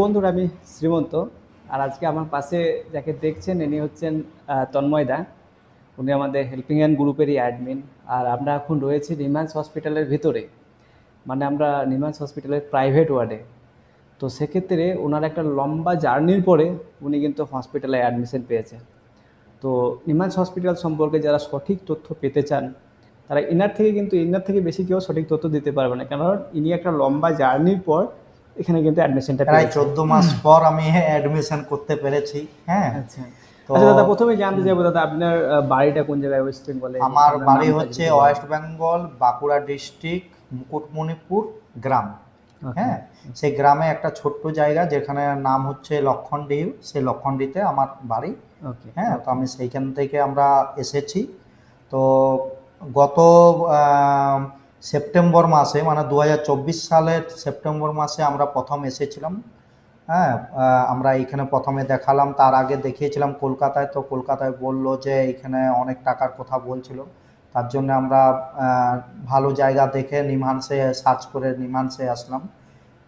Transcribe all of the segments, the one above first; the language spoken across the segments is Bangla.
বন্ধুরা আমি শ্রীমন্ত আর আজকে আমার পাশে যাকে দেখছেন ইনি হচ্ছেন আহ, তন্ময় দা। উনি আমাদের হেল্পিং হ্যান্ড গ্রুপেরই অ্যাডমিন আর আমরা এখন রয়েছি নিমান্স হসপিটালের ভিতরে। মানে আমরা নিমান্স হসপিটালের প্রাইভেট ওয়ার্ডে তো সেক্ষেত্রে ওনার একটা লম্বা জার্নির পরে উনি কিন্তু হসপিটালে অ্যাডমিশন পেয়েছেন তো নিমান্স হসপিটাল সম্পর্কে যারা সঠিক তথ্য পেতে চান তারা ইনার থেকে কিন্তু ইনার থেকে বেশি কেউ সঠিক তথ্য দিতে পারবে না। কারণ ইনি একটা লম্বা জার্নির পর এখানে কিন্তু অ্যাডমিশনটা প্রায় পেয়েছেন চোদ্দ মাস পর আমি অ্যাডমিশন করতে পেরেছি হ্যাঁ? আচ্ছা। তো আচ্ছা দাদা প্রথমে জানতে চাইব দাদা আপনার বাড়িটা কোন জায়গায় ওয়েস্ট বেঙ্গলে আমার বাড়ি হচ্ছে ওয়েস্ট বেঙ্গল বাঁকুড়া ডিস্ট্রিক্ট মুকুটমণিপুর গ্রাম হ্যাঁ? সেই গ্রামে একটা ছোট্ট জায়গা যেখানে নাম হচ্ছে লক্ষণডিহ সেই লক্ষণডিতে আমার বাড়ি ওকে। হ্যাঁ? তো আমি সেইখান থেকে আমরা এসেছি। তো গত সেপ্টেম্বর মাসে মানে দু হাজার চব্বিশ সালের সেপ্টেম্বর মাসে আমরা প্রথম এসেছিলাম। হ্যাঁ আমরা এখানে প্রথমে দেখালাম, তার আগে দেখিয়েছিলাম কলকাতায়। তো কলকাতায় বলল যে এখানে অনেক টাকার কথা বলছিল। তার জন্য আমরা ভালো জায়গা দেখে নিমানসে সার্চ করে নিমানসে আসলাম।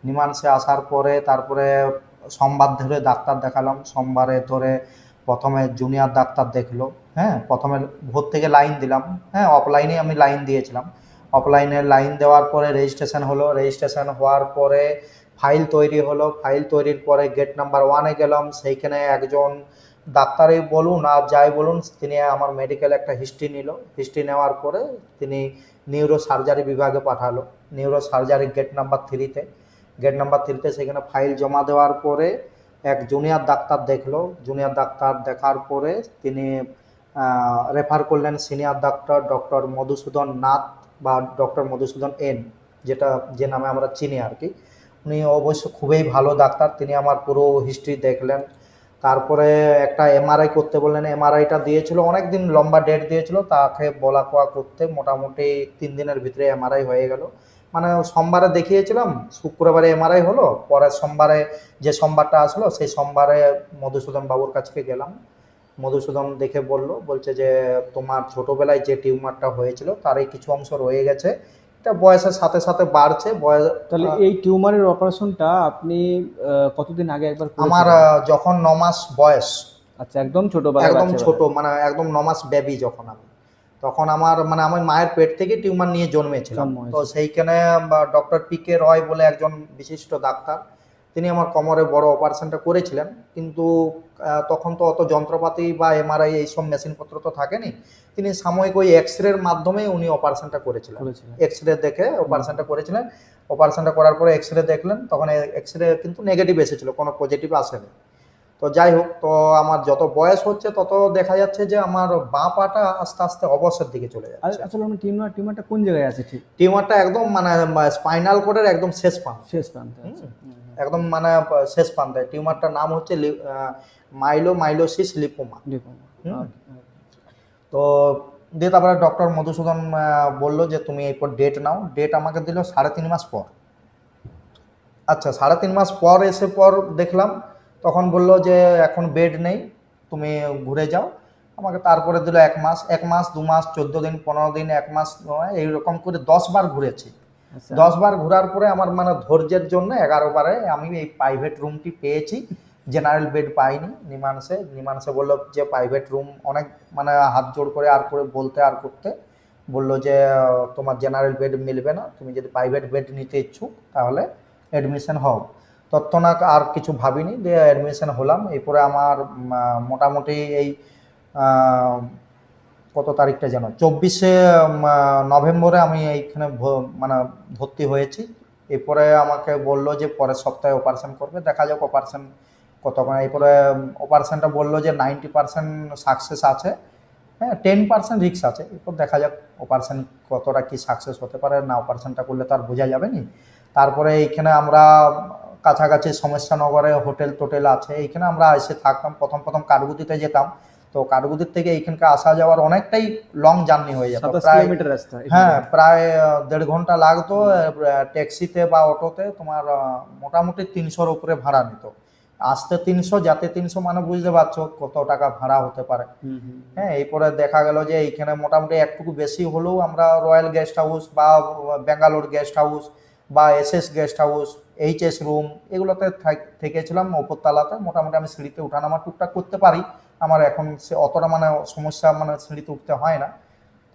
নিমানসে আসার পরে তারপরে সোমবার ধরে ডাক্তার দেখালাম। সোমবারে ধরে প্রথমে জুনিয়র ডাক্তার দেখল। হ্যাঁ প্রথমে ভোর থেকে লাইন দিলাম। হ্যাঁ অফলাইনে আমি লাইন দিয়েছিলাম। অফলাইনে লাইন দেওয়ার পরে রেজিস্ট্রেশন হলো। রেজিস্ট্রেশন হওয়ার পরে ফাইল তৈরি হলো। ফাইল তৈরির পরে গেট নাম্বার ওয়ানে গেলাম। সেইখানে একজন ডাক্তারই বলুন আর যাই বলুন, তিনি আমার মেডিকেল একটা হিস্ট্রি নিল। হিস্ট্রি নেওয়ার পরে তিনি নিউরো সার্জারি বিভাগে পাঠালো। নিউরো সার্জারি গেট নাম্বার থ্রিতে গেট নাম্বার থ্রিতে সেখানে ফাইল জমা দেওয়ার পরে এক জুনিয়র ডাক্তার দেখল। জুনিয়র ডাক্তার দেখার পরে তিনি রেফার করলেন senior doctor doctor Madhusudan Nath. বা ডক্টর মধুসূদন এন, যেটা যে নামে আমরা চিনি আর কি, উনি অবশ্য খুবই ভালো ডাক্তার। তিনি আমার পুরো হিস্ট্রি দেখলেন। তারপরে একটা এমআরআই করতে বললেন। এমআরআইটা দিয়েছিল অনেক দিন লম্বা ডেট দিয়েছিল। তাকে বলা কোয়া করতে মোটামুটি তিন দিনের ভিতরে এমআরআই হয়ে গেল। মানে সোমবারে দেখিয়েছিলাম, শুক্রবারে এমআরআই হলো, পরের সোমবারে যে সোমবারটা আসলো, সেই সোমবারে মধুসূদন বাবুর কাছে গেলাম। মধুসূদন দেখে বলল বলছে যে তোমার ছোটবেলায় যে টিউমারটা হয়েছিল তারই কিছু অংশ রয়ে গেছে। এটা বয়সের সাথে সাথে বাড়ছে বয়স তাহলে এই টিউমারের অপারেশনটা আপনি কতদিন আগে একবার আমার যখন ন মাস বয়স। আচ্ছা একদম ছোটবেলা একদম ছোট মানে একদম ন মাস বেবি যখন আমি। তখন আমার মানে আমার মায়ের পেট থেকে টিউমার নিয়ে জন্মেছিলাম। তো সেইখানে ডক্টর পি কে রয় বলে একজন বিশিষ্ট ডাক্তার তিনি আমার কমরে বড় অপারেশনটা করেছিলেন। কিন্তু তখন তো অত যন্ত্রপাতি বা এমআরআই এইসব মেশিনপত্র তো থাকেনি। তিনি সাময়িক ওই এক্স রের মাধ্যমে উনি অপারেশনটা করেছিলেন। করেছিলেন। এক্স রে দেখে অপারেশনটা করেছিলেন। অপারেশনটা করার পরে এক্স রে দেখলেন তখন এক্স রে কিন্তু নেগেটিভ এসেছিল কোনো পজিটিভ আসেনি। তো যাই হোক তো আমার যত বয়স হচ্ছে তত দেখা যাচ্ছে যে আমার বাঁ পাটা আস্তে আস্তে অবসর দিকে চলে যাচ্ছে। আসলে আমার টিউমার টিউমারটা কোন জায়গায় আছে ঠিক? টিউমারটা একদম মানে স্পাইনাল কোডের একদম শেষ প্রান্ত। শেষ প্রান্তে একদম মানে শেষ প্রান্তে। টিউমারটার নাম হচ্ছে মাইলো মাইলোসিস লিপোমা. তো দিয়ে তারপরে ডক্টর মধুসূদন বলল যে তুমি এরপর ডেট নাও। ডেট আমাকে দিল সাড়ে তিন মাস পর। আচ্ছা সাড়ে তিন মাস পর এসে পর দেখলাম তখন বলল যে এখন বেড নেই তুমি ঘুরে যাও। আমাকে তারপরে দিল এক মাস এক মাস দু মাস চোদ্দ দিন পনেরো দিন এক মাস নয় এইরকম করে দশ বার ঘুরেছি। আচ্ছা। দশ বার ঘোরার পরে আমার মানে ধৈর্যের জন্য এগারো বারে আমি এই প্রাইভেট রুমটি পেয়েছি জেনারেল বেড পাইনি। নিমানসে নিমানসে বলল যে প্রাইভেট রুম অনেক মানে হাত জোড় করে আর করে বলতে আর করতে। বলল যে তোমার জেনারেল বেড মিলবে না তুমি যদি প্রাইভেট বেড নিতে ইচ্ছুক তাহলে অ্যাডমিশন হও। তৎক্ষণাৎ আর কিছু ভাবিনি, দিয়ে অ্যাডমিশন হলাম। এরপরে আমার মোটামুটি এই কত তারিখটা যেন, চব্বিশে নভেম্বরে আমি এইখানে মানে ভর্তি হয়েছি। এরপরে আমাকে বলল যে পরের সপ্তাহে অপারেশন করবে, দেখা যাক অপারেশন কতক্ষণ এরপরে অপারেশনটা বলল যে নাইনটি পার্সেন্ট সাকসেস আছে। হ্যাঁ টেন পার্সেন্ট রিস্ক আছে। এরপর দেখা যাক অপারেশন কতটা কি সাকসেস হতে পারে। না অপারেশনটা করলে তো আর বোঝা যাবে নি। তারপরে এইখানে আমরা কাছাকাছি সমস্যানগরে হোটেল টোটেল আছে এইখানে আমরা এসে থাকতাম প্রথম প্রথম কাঠগুদিতে যেতাম। তো কাঠগুদির থেকে এইখানকে আসা যাওয়ার অনেকটাই লং জার্নি হয়ে যেত প্রায় হ্যাঁ প্রায় দেড় ঘণ্টা লাগতো ট্যাক্সিতে বা অটোতে তোমার মোটামুটি তিনশোর উপরে ভাড়া নিত। আসতে তিনশো যাতে তিনশো মানে বুঝতে পারছ কত টাকা ভাড়া হতে পারে। হ্যাঁ এরপরে দেখা গেল যে এইখানে মোটামুটি একটুকু বেশি হলেও আমরা রয়্যাল গেস্ট হাউস বা ব্যাঙ্গালোর গেস্ট হাউস বা S S guest house HS room এগুলোতে থাক- থেকেছিলাম ওপরতলাতে মোটামুটি আমি সিঁড়িতে উঠানামা টুকটাক করতে পারি। আমার এখন সে অতটা মানে সমস্যা মানে সিঁড়িতে উঠতে হয় না।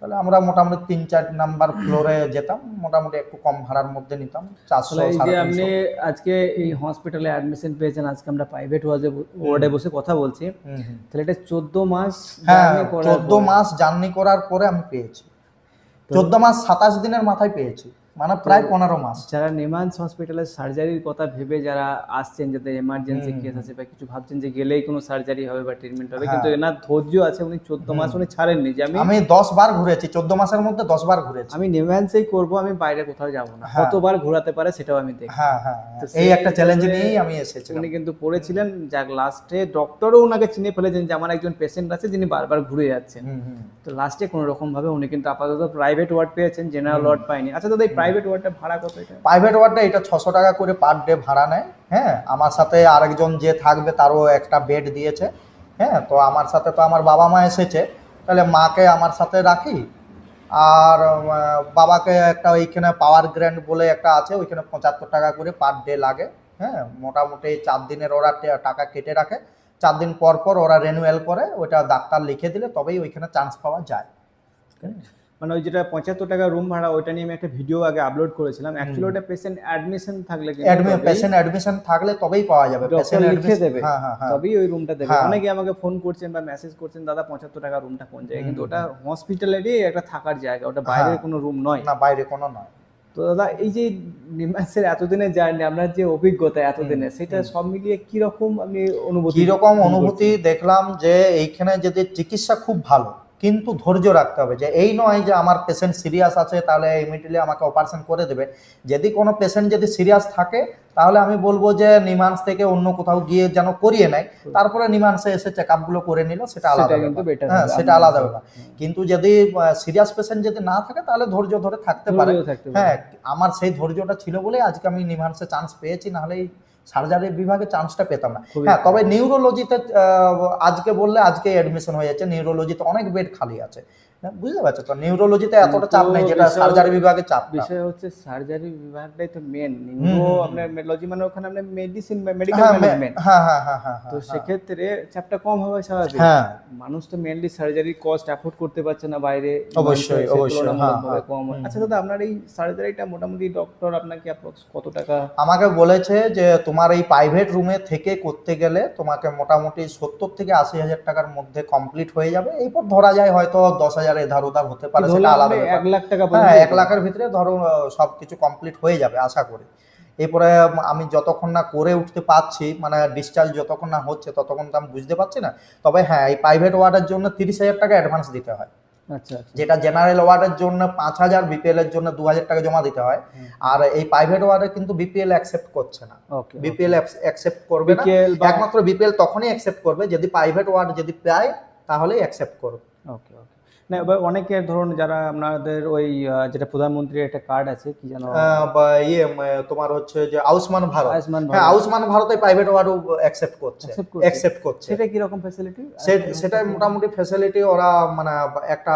তাহলে আমরা মোটামুটি তিন চার নাম্বার ফ্লোরে যেতাম। মোটামুটি একটু কম ভাড়ার মধ্যে নিতাম। চারশো যে আপনি আজকে এই হসপিটালে অ্যাডমিশন পেয়েছেন আজকে আমরা প্রাইভেট ওয়ার্ডে ওয়ার্ডে বসে কথা বলছি। তাহলে এটা চোদ্দ মাস হ্যাঁ চোদ্দ মাস জার্নি করার পরে আমি পেয়েছি। চোদ্দ মাস সাতাশ দিনের মাথায় পেয়েছি। মানে প্রায় পনেরো মাস যারা নেমান্স হসপিটালের সার্জারির কথা ভেবে যারা আসছেন যাদের এমার্জেন্সি কেস। আছে বা কিছু ভাবছেন যে গেলেই কোনো সার্জারি হবে বা ট্রিটমেন্ট হবে হ্যাঁ। কিন্তু এনার ধৈর্য আছে উনি চোদ্দ মাস উনি ছাড়েননি যে আমি আমি দশ বার ঘুরেছি চোদ্দ মাসের মধ্যে দশ বার ঘুরেছি আমি নিমান্সেই করব আমি বাইরে কোথাও যাব না হ্যাঁ। কতবার ঘোরাতে পারে সেটাও আমি দেখি হ্যাঁ হ্যাঁ হ্যাঁ। এই একটা চ্যালেঞ্জ নিয়েই আমি এসেছি উনি কিন্তু পড়েছিলেন যাক লাস্টে ডক্টরও ওনাকে চিনে ফেলেছেন যে আমার একজন পেশেন্ট আছে যিনি বারবার ঘুরে যাচ্ছেন। তো লাস্টে কোনো রকম ভাবে উনি কিন্তু আপাতত প্রাইভেট ওয়ার্ড পেয়েছেন জেনারেল ওয়ার্ড পাইনি আচ্ছা দাদা এই প্রাইভেট ওয়ার্ডটা ভাড়া কত এটা? প্রাইভেট ওয়ার্ডে এটা ছশো টাকা করে পার ডে ভাড়া নেয় হ্যাঁ? আমার সাথে আরেকজন যে থাকবে তারও একটা বেড দিয়েছে হ্যাঁ? তো আমার সাথে তো আমার বাবা মা এসেছে তাহলে মাকে আমার সাথে রাখি। আর বাবাকে একটা ওইখানে পাওয়ার গ্র্যান্ড বলে একটা আছে ওইখানে পঁচাত্তর টাকা করে পার ডে লাগে হ্যাঁ? মোটামুটি চার দিনের ওরা টাকা কেটে রাখে। চার দিন পর পর ওরা রেনুয়াল করে ওইটা ডাক্তার লিখে দিলে তবেই ওইখানে চান্স পাওয়া যায়। মানে ওই যেটা পঁচাত্তর টাকা রুম ভাড়া ওইটা নিয়ে আমি একটা ভিডিও আগে আপলোড করেছিলাম। অ্যাকচুয়ালি ওটা পেশেন্ট অ্যাডমিশন থাকলে পেশেন্ট অ্যাডমিশন থাকলে তবেই পাওয়া যাবে। পেশেন্ট লিখে দেবে। হ্যাঁ হ্যাঁ হ্যাঁ। তবেই ওই রুমটা দেবে। অনেকে আমাকে ফোন করছেন বা মেসেজ করছেন দাদা পঁচাত্তর টাকা রুমটা কোন জায়গায়? কিন্তু ওটা হসপিটালেরই একটা থাকার জায়গা। ওটা বাইরের হ্যাঁ। কোনো রুম নয়। না বাইরে কোনো নয়। তো দাদা এই যে নিমাসের এতদিনের জার্নি আপনার যে অভিজ্ঞতা এতদিনে সেটা সব মিলিয়ে কি রকম আপনি অনুভূতি কীরকম অনুভূতি দেখলাম যে এইখানে যদি চিকিৎসা খুব ভালো কিন্তু ধৈর্য রাখতে হবে যে এই নয় যে আমার পেশেন্ট সিরিয়াস আছে তাহলে ইমিডিয়েটলি আমাকে অপারেশন করে দেবে। যদি কোনো পেশেন্ট যদি সিরিয়াস থাকে তাহলে আমি বলব যে নিমান্স থেকে অন্য কোথাও গিয়ে যেন করিয়ে নেয়। তারপরে নিমান্সে এসে চেক আপগুলো করে নিল সেটা আলাদা হ্যাঁ সেটা আলাদা। ব্যাপার। কিন্তু যদি সিরিয়াস পেশেন্ট যদি না থাকে তাহলে ধৈর্য ধরে থাকতে পারে। হ্যাঁ আমার সেই ধৈর্যটা ছিল বলে আজকে আমি নিমান্সে চান্স পেয়েছি নাহলে সার্জারি বিভাগে চান্সটা পেতাম না। হ্যাঁ তবে নিউরোলজিতে আজকে বললে আজকে অ্যাডমিশন হয়ে যাচ্ছে। নিউরোলজিতে অনেক বেড খালি আছে। বুঝতে পারছ তো নিউরোলজিতে এতটা চাপ নেই যেটা সার্জারি বিভাগে চাপ বিষয় হচ্ছে সার্জারি বিভাগটাই তো মেন নিউরো আপনার মেডোলজি মানে ওখানে আপনার মেডিসিন মেডিকেল হ্যাঁ ম্যানেজমেন্ট হ্যাঁ হ্যাঁ হ্যাঁ হ্যাঁ তো হ্যাঁ, সেক্ষেত্রে চাপটা কম হবে স্বাভাবিক। হ্যাঁ। মানুষ তো মেনলি সার্জারি কস্ট অ্যাফোর্ড করতে পারছে না বাইরে। অবশ্যই, অবশ্যই, হ্যাঁ, কম আচ্ছা দাদা আপনার এই সার্জারিটা মোটামুটি ডক্টর আপনাকে approx কত টাকা? আমাকে বলেছে যে তোমার এই প্রাইভেট রুমে থেকে করতে গেলে তোমাকে মোটামুটি সত্তর থেকে আশি হাজার টাকার মধ্যে কমপ্লিট হয়ে যাবে। এরপর ধরা যায় হয়তো দশ হাজার এধার ওধার হতে পারে সেটা আলাদা এক লাখ টাকা হ্যাঁ এক লাখের ভিতরে ধরো সব কিছু কমপ্লিট হয়ে যাবে আশা করি। এরপরে আমি যতক্ষণ না করে উঠতে পারছি মানে ডিসচার্জ যতক্ষণ না হচ্ছে ততক্ষণ তো আমি বুঝতে পারছি না। তবে হ্যাঁ এই প্রাইভেট ওয়ার্ডের জন্য তিরিশ হাজার টাকা অ্যাডভান্স দিতে হয়। আচ্ছা আচ্ছা। যেটা জেনারেল ওয়ার্ডের জন্য পাঁচ হাজার বিপিএল এর জন্য দু হাজার টাকা জমা দিতে হয়। আর এই প্রাইভেট ওয়ার্ডে কিন্তু বিপিএল অ্যাকসেপ্ট করছে না। ওকে বিপিএল অ্যাকসেপ্ট করবে না। একমাত্র বিপিএল তখনই অ্যাকসেপ্ট করবে যদি প্রাইভেট ওয়ার্ড যদি পায় তাহলেই অ্যাকসেপ্ট করবে। ওকে ওকে। না এবার অনেকের ধরুন যারা আপনাদের ওই যেটা প্রধানমন্ত্রীর একটা কার্ড আছে কি যেন? ইয়ে তোমার হচ্ছে যে আয়ুষ্মান ভারত। আয়ুষ্মান হ্যাঁ আয়ুষ্মান ভারতে প্রাইভেট ওয়ার্ডও অ্যাকসেপ্ট করছে অ্যাকসেপ্ট করছে। সেটা কি রকম ফ্যাসিলিটি সেটা মোটামুটি ফ্যাসিলিটি ওরা মানে একটা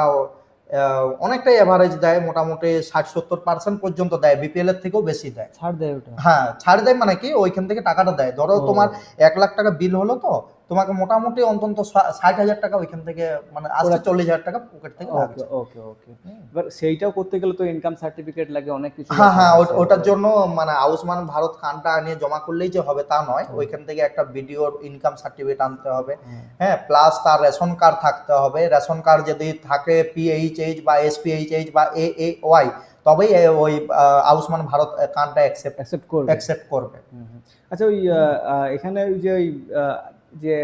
অনেকটাই অ্যাভারেজ দেয় মোটামুটি ষাট সত্তর পার্সেন্ট পর্যন্ত দেয় বিপিএল এর থেকেও বেশি দেয়। ছাড় দেয় ওটা? হ্যাঁ ছাড় দেয় মানে কি ওইখান থেকে টাকাটা দেয়। ধরো তোমার এক লাখ টাকা বিল হলো তো তোমাকে মোটামুটি অন্তত ষাট হাজার টাকা ওইখান থেকে মানে ওরা- চল্লিশ হাজার টাকা পকেট থেকে ওকে ওকে ওকে। এবার সেইটাও করতে গেলে তো ইনকাম সার্টিফিকেট লাগে অনেক কিছু হ্যাঁ হ্যাঁ ওটার জন্য মানে আয়ুষ্মান ভারত কার্ডটা নিয়ে জমা করলেই যে হবে তা নয় ওইখান থেকে একটা ভিডিওর ইনকাম সার্টিফিকেট আনতে হবে। হ্যাঁ। হ্যাঁ প্লাস তার রেশন কার্ড থাকতে হবে। রেশন কার্ড যদি থাকে পিএইচএইচ বা এসপিএইচএইচ বা এ এ ওয়াই তবেই ওই আয়ুষ্মান ভারত কার্ডটা অ্যাকসেপ্ট অ্যাকসেপ্ট করবে। অ্যাকসেপ্ট করবে। আচ্ছা ওই এখানে ওই যে ওই যে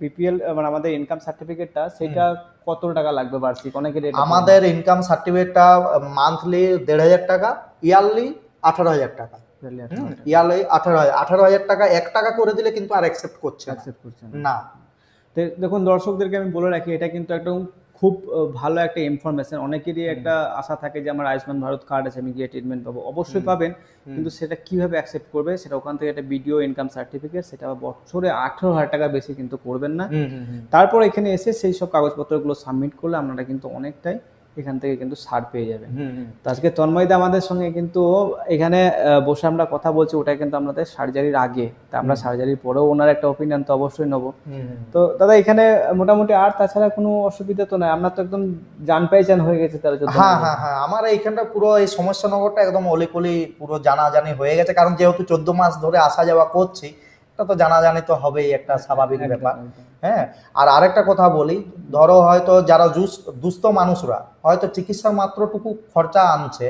বিপিএল মানে আমাদের ইনকাম সার্টিফিকেটটা সেটা কত টাকা লাগবে বার্ষিক? অনেকের আমাদের ইনকাম সার্টিফিকেটটা মান্থলি দেড় হাজার টাকা। ইয়ারলি আঠারো হাজার টাকা। ইয়ারলি আঠারো হাজার আঠারো হাজার টাকা এক টাকা করে দিলে কিন্তু আর অ্যাকসেপ্ট করছে না। অ্যাকসেপ্ট করছে না। দেখুন দর্শকদেরকে আমি বলে রাখি এটা কিন্তু একদম খুব ভালো একটা ইনফরমেশন অনেকেরই একটা আশা থাকে যে আমার আয়ুষ্মান ভারত কার্ড আছে আমি গিয়ে ট্রিটমেন্ট পাবো। অবশ্যই পাবেন কিন্তু সেটা কীভাবে অ্যাকসেপ্ট করবে সেটা ওখান থেকে একটা ভিডিও ইনকাম সার্টিফিকেট সেটা বছরে আঠেরো হাজার টাকা বেশি কিন্তু করবেন না। তারপর এখানে এসে সেই সব কাগজপত্রগুলো সাবমিট করলে আপনারা কিন্তু অনেকটাই এখান থেকে কিন্তু ছাড় পেয়ে যাবেন তো আজকে তন্ময়দা আমাদের সঙ্গে কিন্তু এখানে বসে আমরা কথা বলছি ওটা কিন্তু আমাদের সার্জারির আগে। তা আমরা সার্জারির পরেও ওনার একটা ওপিনিয়ন তো অবশ্যই নেব। তো দাদা এখানে মোটামুটি আর তাছাড়া কোনো অসুবিধা তো নাই? আপনার তো একদম জান পেয়েচান হয়ে গেছে তার জন্য হ্যাঁ হ্যাঁ হ্যাঁ। আমার এইখানটা পুরো এই সমস্যা নগরটা একদম অলিকলি পুরো জানাজানি হয়ে গেছে। কারণ যেহেতু চোদ্দ মাস ধরে আসা যাওয়া করছি এটা তো জানাজানি তো হবেই একটা স্বাভাবিক ব্যাপার। হ্যাঁ? আর আরেকটা কথা বলি ধরো হয়তো যারা দুস্থ মানুষরা হয়তো চিকিৎসার মাত্রটুকু খরচা আনছে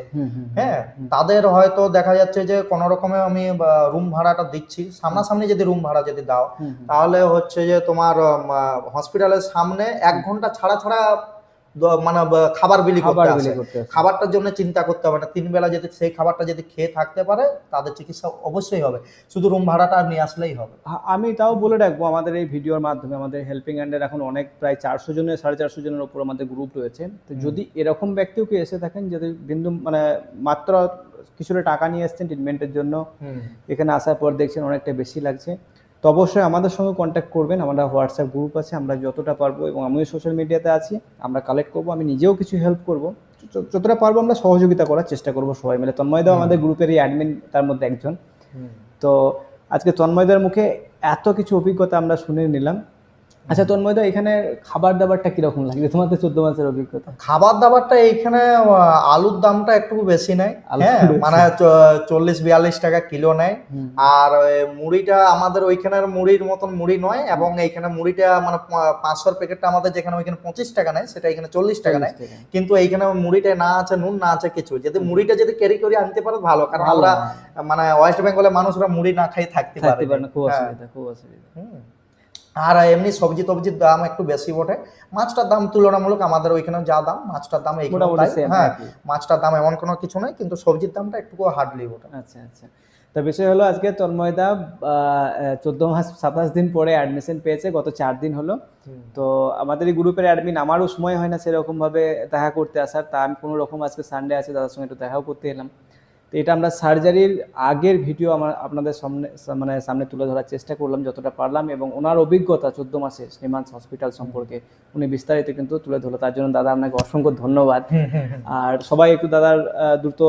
হ্যাঁ? তাদের হয়তো দেখা যাচ্ছে যে কোনো রকমে আমি রুম ভাড়াটা দিচ্ছি। সামনাসামনি যদি রুম ভাড়া যদি দাও। তাহলে হচ্ছে যে তোমার হসপিটালের সামনে এক ঘণ্টা ছাড়া ছাড়া মানে খাবার বিলি করতে আসে। খাবারটার জন্য চিন্তা করতে হবে না। তিন বেলা যদি সেই খাবারটা যদি খেয়ে থাকতে পারে তাদের চিকিৎসা অবশ্যই হবে। শুধু রুম ভাড়াটা নিয়ে আসলেই হবে। আমি তাও বলে রাখব আমাদের এই ভিডিওর মাধ্যমে আমাদের হেল্পিং হ্যান্ডের এখন অনেক প্রায় চারশো জনের সাড়ে চারশো জনের উপর আমাদের গ্রুপ রয়েছে। তো যদি এরকম ব্যক্তিও কি এসে থাকেন যদি বিন্দু মানে মাত্র কিছুটা টাকা নিয়ে এসছেন ট্রিটমেন্টের জন্য এখানে আসার পর দেখছেন অনেকটা বেশি লাগছে। তো অবশ্যই আমাদের সঙ্গে কন্ট্যাক্ট করবেন আমরা হোয়াটসঅ্যাপ গ্রুপ আছে আমরা যতটা পারব এবং আমিও সোশ্যাল মিডিয়াতে আছি আমরা কালেক্ট করব আমি নিজেও কিছু হেল্প করব। যতটা পারব আমরা সহযোগিতা করার চেষ্টা করব সবাই মিলে। তন্ময়দাও আমাদের গ্রুপেরই অ্যাডমিন তার মধ্যে একজন। তো আজকে তন্ময়দার মুখে এত কিছু অভিজ্ঞতা আমরা শুনে নিলাম। আচ্ছা তন্ময়দা এখানে খাবার দাবারটা কীরকম লাগবে তোমার তো চোদ্দ মাসের অভিজ্ঞতা। খাবার দাবারটা এইখানে আলুর দামটা একটু বেশি নেয়। হ্যাঁ মানে চল্লিশ বিয়াল্লিশ টাকা কিলো নেয়। আর মুড়িটা আমাদের ওইখানের মুড়ির মতন মুড়ি নয় এবং এইখানে মুড়িটা মানে পাঁচশোর প্যাকেটটা আমাদের যেখানে ওইখানে পঁচিশ টাকা নেয় সেটা এখানে চল্লিশ টাকা নেয়। কিন্তু এইখানে মুড়িটা না আছে নুন না আছে কিছু। যদি মুড়িটা যদি ক্যারি করে আনতে পারো ভালো। কারণ আমরা হ্যাঁ। মানে ওয়েস্ট বেঙ্গলের মানুষরা মুড়ি না খাই থাকতে পারে না খুব হ্যাঁ। অসুবিধা খুব অসুবিধা। হুম। আর এমনি সবজি টবজির দাম একটু বেশি বটে। মাছটার দাম তুলনামূলক আমাদের ওইখানে যা দাম মাছটার দাম এইখানে হ্যাঁ মাছটার দাম এমন কোনো কিছু নয় কিন্তু সবজির দামটা একটু হার্ডলি বটে। আচ্ছা আচ্ছা। তা বিষয় হলো আজকে তন্ময়দা চোদ্দ মাস সাতাশ দিন পরে অ্যাডমিশন পেয়েছে গত চার দিন হলো। তো আমাদের এই গ্রুপের অ্যাডমিন আমারও সময় হয় না সেরকম ভাবে দেখা করতে আসার। তা আমি কোনো রকম আজকে সানডে আছে দাদার সঙ্গে একটু দেখাও করতে এলাম। তো এটা আমরা সার্জারির আগের ভিডিও আমার আপনাদের সামনে মানে সামনে তুলে ধরার চেষ্টা করলাম যতটা পারলাম এবং ওনার অভিজ্ঞতা চোদ্দ মাসে শ্রীমান্স হসপিটাল সম্পর্কে উনি বিস্তারিত কিন্তু তুলে ধরলো। তার জন্য দাদা আপনাকে অসংখ্য ধন্যবাদ। আর সবাই একটু দাদার দ্রুত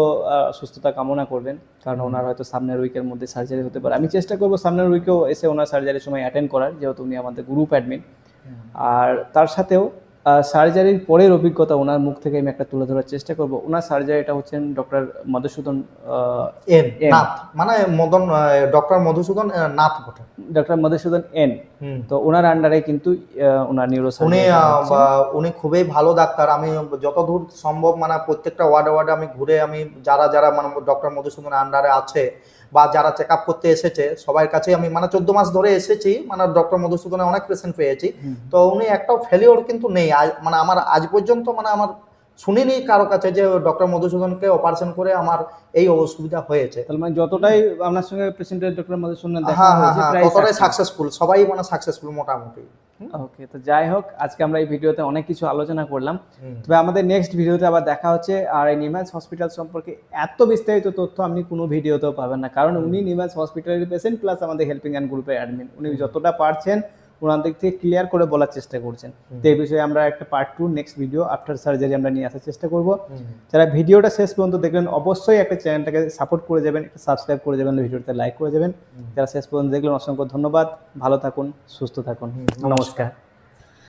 সুস্থতা কামনা করবেন কারণ ওনার হয়তো সামনের উইকের মধ্যে সার্জারি হতে পারে। আমি চেষ্টা করব সামনের উইকেও এসে ওনার সার্জারির সময় অ্যাটেন্ড করার যেহেতু উনি আমাদের গ্রুপ অ্যাডমিন আর তার সাথেও সার্জারির পরের অভিজ্ঞতা ওনার মুখ থেকে আমি একটা তুলে ধরার চেষ্টা করব। ওনার সার্জারিটা হচ্ছেন ডক্টর মধুসূদন এন। নাথ মানে মদন ডক্টর মধুসূদন নাথ বটে। Doctor Madhusudan N. তো ওনার আন্ডারে কিন্তু ওনার নিউরো উনি উনি খুবই ভালো ডাক্তার। আমি যতদূর সম্ভব মানে প্রত্যেকটা ওয়ার্ড ওয়ার্ডে আমি ঘুরে আমি যারা যারা মানে ডক্টর মধুসূদন আন্ডারে আছে বা যারা চেক আপ করতে এসেছে সবার কাছে আমি মানে চোদ্দ মাস ধরে এসেছি মানে ডক্টর মধুসূদনে অনেক পেশেন্ট পেয়েছি। তো উনি একটাও ফেলিওর কিন্তু নেই। মানে আমার আজ পর্যন্ত মানে আমার শুনিনি কারও কাছে যে ডক্টর মধুসূদনকে অপারেশন করে আমার এই অসুবিধা হয়েছে। তাহলে মানে যতটাই আপনার সঙ্গে পেশেন্টের ডক্টর মধুসূদন দেখা হ্যাঁ হ্যাঁ হ্যাঁ ততটাই সাকসেসফুল সবাই মানে সাকসেসফুল মোটামুটি। ওকে তো যাই হোক আজকে আমরা এই ভিডিওতে অনেক কিছু আলোচনা করলাম। তবে আমাদের নেক্সট ভিডিওতে আবার দেখা হচ্ছে আর এই নিমাজ হসপিটাল সম্পর্কে এত বিস্তারিত তথ্য আপনি কোনো ভিডিওতেও পাবেন না। কারণ উনি নিমাজ হসপিটালের পেশেন্ট প্লাস আমাদের হেল্পিং অ্যান্ড গ্রুপের অ্যাডমিন উনি যতটা পারছেন ওনার দিক থেকে ক্লিয়ার করে বলার চেষ্টা করছেন। তো এই বিষয়ে আমরা একটা part two next video after surgery আমরা নিয়ে আসার চেষ্টা করব। যারা ভিডিওটা শেষ পর্যন্ত দেখলেন অবশ্যই একটা চ্যানেলটাকে সাপোর্ট করে যাবেন একটা সাবস্ক্রাইব করে যাবেন ভিডিওতে লাইক করে যাবেন। যারা শেষ পর্যন্ত দেখলেন অসংখ্য ধন্যবাদ। ভালো থাকুন সুস্থ থাকুন। নমস্কার।